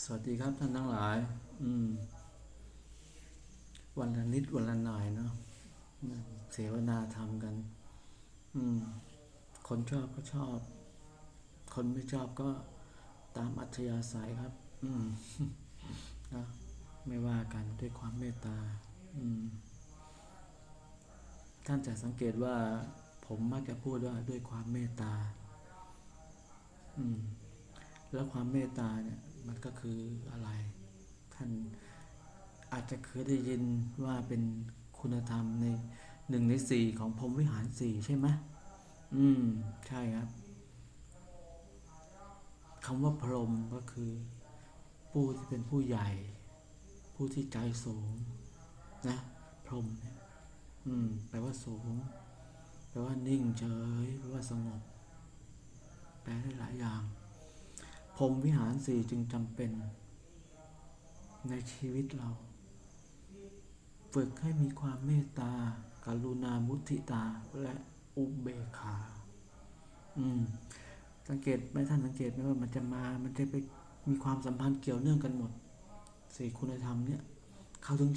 สวัสดีครับท่านทั้งหลาย อืม วันละนิดวันละหน่อยเนาะเสวนาทำกัน อืม คนชอบก็ชอบ คนไม่ชอบก็ตามอัธยาศัยครับ อืมนะไม่ว่ากันด้วยความเมตตา อืม ท่านจะสังเกตว่า ผมมักจะพูดว่าด้วยความเมตตา อืม แล้วความเมตตาเนี่ย มันก็คืออะไร ท่านอาจจะเคยได้ยินว่าเป็นคุณธรรมในหนึ่งในสี่ของพรมวิหารสี่ใช่ไหมอืม ใช่ครับคำว่าพรหมก็คือ ผู้ที่เป็นผู้ใหญ่ ผู้ที่ใจสูง นะพรหมเนี่ยอืมแปลว่าสูงแปลว่านิ่งเฉยแปลว่าสงบ แปลได้หลายอย่าง พรมวิหารสี่จึงจำเป็น ในชีวิตเรา ฝึกให้มีความเมตตากรุณามุทิตาและอุเบกขา อืม สังเกตไหมท่านสังเกตไหมว่ามันจะมา มันจะไปมีความสัมพันธ์เกี่ยวเนื่องกันหมดสี่คุณธรรมเนี่ยเขาถึง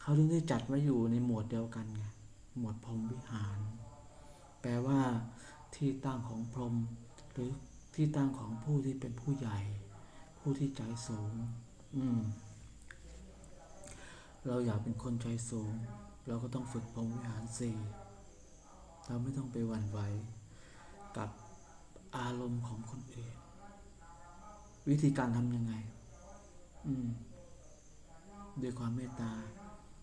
เขาถึงได้จัดไว้อยู่ในหมวดเดียวกันไงหมวดพรมวิหาร แปลว่าที่ตั้งของพรมหรือ ที่ตั้งของผู้ที่เป็นผู้ใหญ่ ผู้ที่ใจสูง อืม เราอยากเป็นคนใจสูง เราก็ต้องฝึกพรมวิหารสี่เราไม่ต้องไปหวั่นไหวกับอารมณ์ของคนอื่น วิธีการทำยังไง อืม ด้วยความเมตตา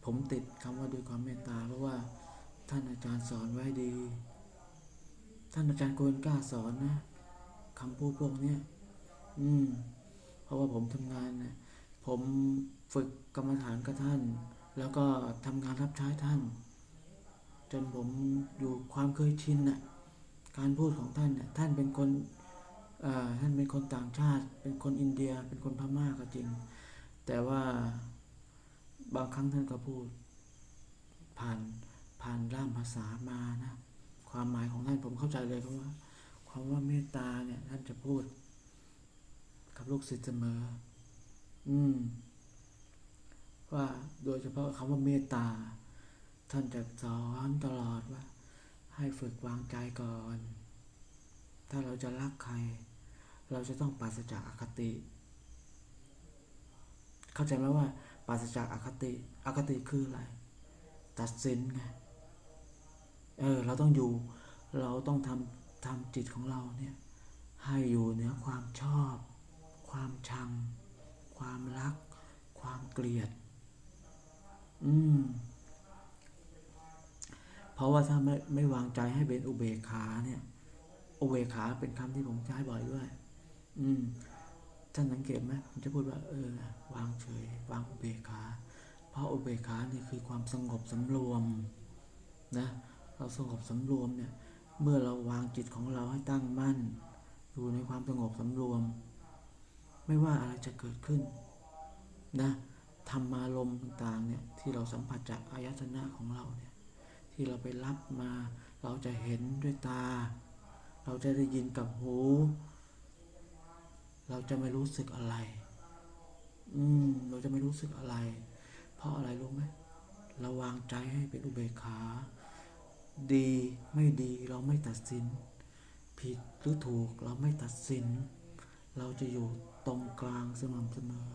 ผมติดคำว่าด้วยความเมตตา เพราะว่าท่านอาจารย์สอนไว้ดี ท่านอาจารย์โกนกล้าสอนนะ คำพูดพวกเนี้ยอืม เพราะว่าผมทำงานนะผมฝึกกรรมฐานกับท่าน แล้วก็ทำงานรับใช้ท่าน จนผมอยู่ความเคยชินน่ะ การพูดของท่านน่ะท่านเป็นคนท่านเป็นคนต่างชาติ เป็นคนอินเดีย เป็นคนพม่าก็จริง แต่ว่าบางครั้งท่านก็พูด ผ่านผ่านร่ามภาษามานะ ความหมายของท่านผมเข้าใจเลยเพราะว่า ความว่าเมตตาเนี่ย ท่านจะพูด กับลูกศิษย์เสมอ อืม ว่าโดยเฉพาะคำว่าเมตตา ท่านจะสอนตลอดว่า ให้ฝึกวางใจก่อน ถ้าเราจะรักใคร เราจะต้องปราศจากอคติ เข้าใจไหมว่าปราศจากอคติ อคติคืออะไร ตัดสินไง เออ เราต้องอยู่ เราต้องทำ ทำจิตของเราเนี่ยให้อยู่เหนือความชอบ ความชัง ความรัก ความเกลียด อืม เพราะว่าถ้าไม่ไม่วางใจให้เป็นอุเบกขาเนี่ย อุเบกขาเป็นคำที่ผมใช้บ่อยด้วย อืมท่านสังเกตไหมผมจะพูดว่า เออ วางเฉย วางอุเบกขา เพราะอุเบกขานี่คือความสงบสำรวมนะ เราสงบสำรวมเนี่ย เมื่อเราวางจิตของเราให้ตั้งมั่น อยู่ในความสงบสำรวม ไม่ว่าอะไรจะเกิดขึ้นนะธรรมารมณ์ต่างๆเนี่ยที่เราสัมผัสจากอายตนะของเราเนี่ยที่เราไปรับมา เราจะเห็นด้วยตา เราจะได้ยินกับหู เราจะไม่รู้สึกอะไร อืม เราจะไม่รู้สึกอะไร เพราะอะไรรู้ไหมเราวางใจให้เป็นอุเบกขา ดีไม่ดีเราไม่ตัดสิน ผิดหรือถูกเราไม่ตัดสิน เราจะอยู่ตรงกลางสม่ำเสมอ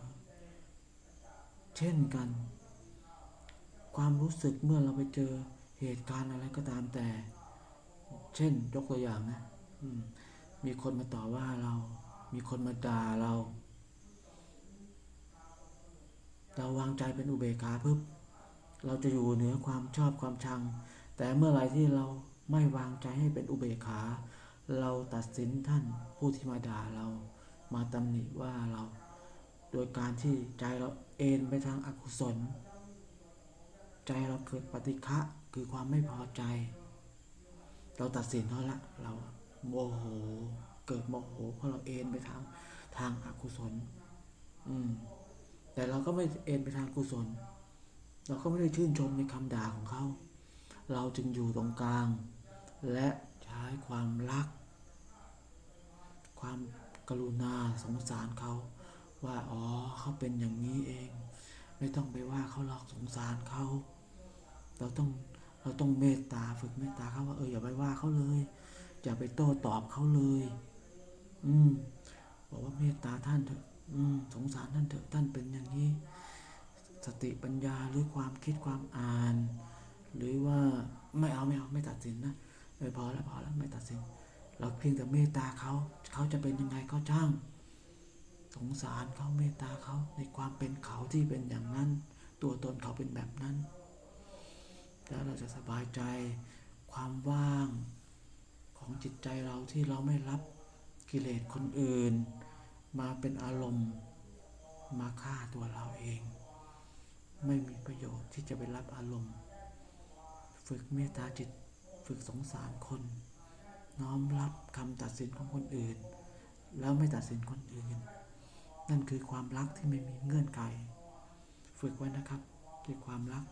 เช่นกัน ความรู้สึกเมื่อเราไปเจอเหตุการณ์อะไรก็ตามแต่ เช่นยกตัวอย่างนะมมีคนมาต่อว่าเรา มีคนมาด่าเรา เราวางใจเป็นอุเบกขาปุ๊บเราจะอยู่เหนือความชอบความชัง แต่เมื่อไรที่เราไม่วางใจให้เป็นอุเบกขา เราตัดสินท่านผู้ที่มาด่าเรา มาตำหนิว่าเรา โดยการที่ใจเราเอ็นไปทางอากุศล ใจเราเกิดปฏิฆะคือความไม่พอใจ เราตัดสินเขาละเราโมโหเกิดโมโหเพราะเราเอ็นไปทางทางอากุศล อืม แต่เราก็ไม่เอ็นไปทางกุศล เราก็ไม่ได้ชื่นชมในคำด่าของเขา เราจึงอยู่ตรงกลาง และใช้ความรัก ความกรุณาสงสารเขาว่าอ๋อเขาเป็นอย่างนี้เอง ไม่ต้องไปว่าเขาหรอกสงสารเขาเราต้องเราต้องเมตตาฝึกเมตตาเขาว่าเอออย่าไปว่าเขาเลย อย่าไปโต้ตอบเขาเลย อืมบอกว่าเมตตาท่านเถอะอืมสงสารท่านเถอะท่านเป็นอย่างนี้ สติปัญญาหรือความคิดความอ่าน หรือว่าไม่เอาไม่เอาไม่ตัดสินนะเออพอแล้วพอแล้วไม่ตัดสิน เราเพียงแต่เมตตาเขาเขาจะเป็นยังไงก็ช่าง สงสารเขาเมตตาเขาในความเป็นเขาที่เป็นอย่างนั้น ตัวตนเขาเป็นแบบนั้น แล้วเราจะสบายใจความว่างของจิตใจเราที่เราไม่รับกิเลสคนอื่น มาเป็นอารมณ์มาฆ่าตัวเราเอง ไม่มีประโยชน์ที่จะไปรับอารมณ์ ฝึกเมตตาจิต ฝึกสงสารคน น้อมรับคำตัดสินของคนอื่น แล้วไม่ตัดสินคนอื่น นั่นคือความรักที่ไม่มีเงื่อนไข ฝึกไว้นะครับด้วยความรัก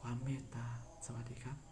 ความเมตตา สวัสดีครับ